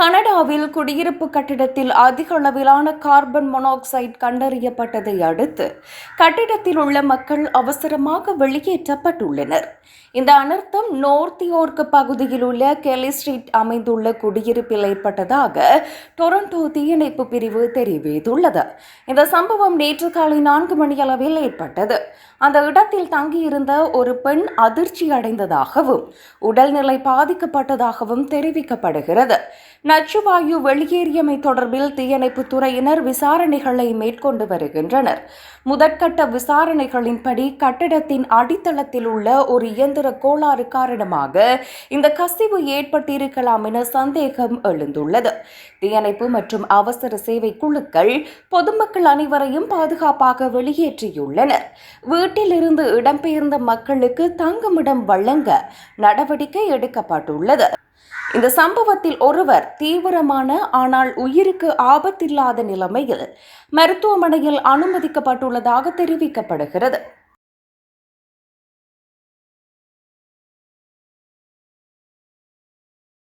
கனடாவில் குடியிருப்பு கட்டிடத்தில் அதிக அளவிலான கார்பன் மொனாக்சைடு கண்டறியப்பட்டதை அடுத்து கட்டிடத்தில் உள்ள மக்கள் அவசரமாக வெளியேற்றப்பட்டுள்ளனர். இந்த அனர்த்தம் நோர்த் யோர்க் பகுதியில் உள்ள கெலி ஸ்ட்ரீட் அமைந்துள்ள குடியிருப்பில் ஏற்பட்டதாக டொரண்டோ தீயணைப்பு பிரிவு தெரிவித்துள்ளது. இந்த சம்பவம் நேற்று காலை நான்கு மணி அளவில் ஏற்பட்டது. அந்த இடத்தில் தங்கியிருந்த ஒரு பெண் அதிர்ச்சி அடைந்ததாகவும் உடல்நிலை பாதிக்கப்பட்டதாகவும் தெரிவிக்கப்படுகிறது. நச்சுவாயு வெளியேறியமை தொடர்பில் தீயணைப்பு துறையினர் விசாரணைகளை மேற்கொண்டு வருகின்றனர். முதற்கட்ட விசாரணைகளின்படி கட்டிடத்தின் அடித்தளத்தில் உள்ள ஒரு இயந்திர கோளாறு காரணமாக இந்த கசிவு ஏற்பட்டிருக்கலாம் என சந்தேகம் எழுந்துள்ளது. தீயணைப்பு மற்றும் அவசர சேவை குழுக்கள் பொதுமக்கள் அனைவரையும் பாதுகாப்பாக வெளியேற்றியுள்ளனர். வீட்டிலிருந்து இடம்பெயர்ந்த மக்களுக்கு தங்குமிடம் வழங்க நடவடிக்கை எடுக்கப்பட்டுள்ளது. இந்த சம்பவத்தில் ஒருவர் தீவிரமான ஆனால் உயிருக்கு ஆபத்தில்லாத நிலைமையில் மருத்துவமனையில் அனுமதிக்கப்பட்டுள்ளதாக தெரிவிக்கப்படுகிறது.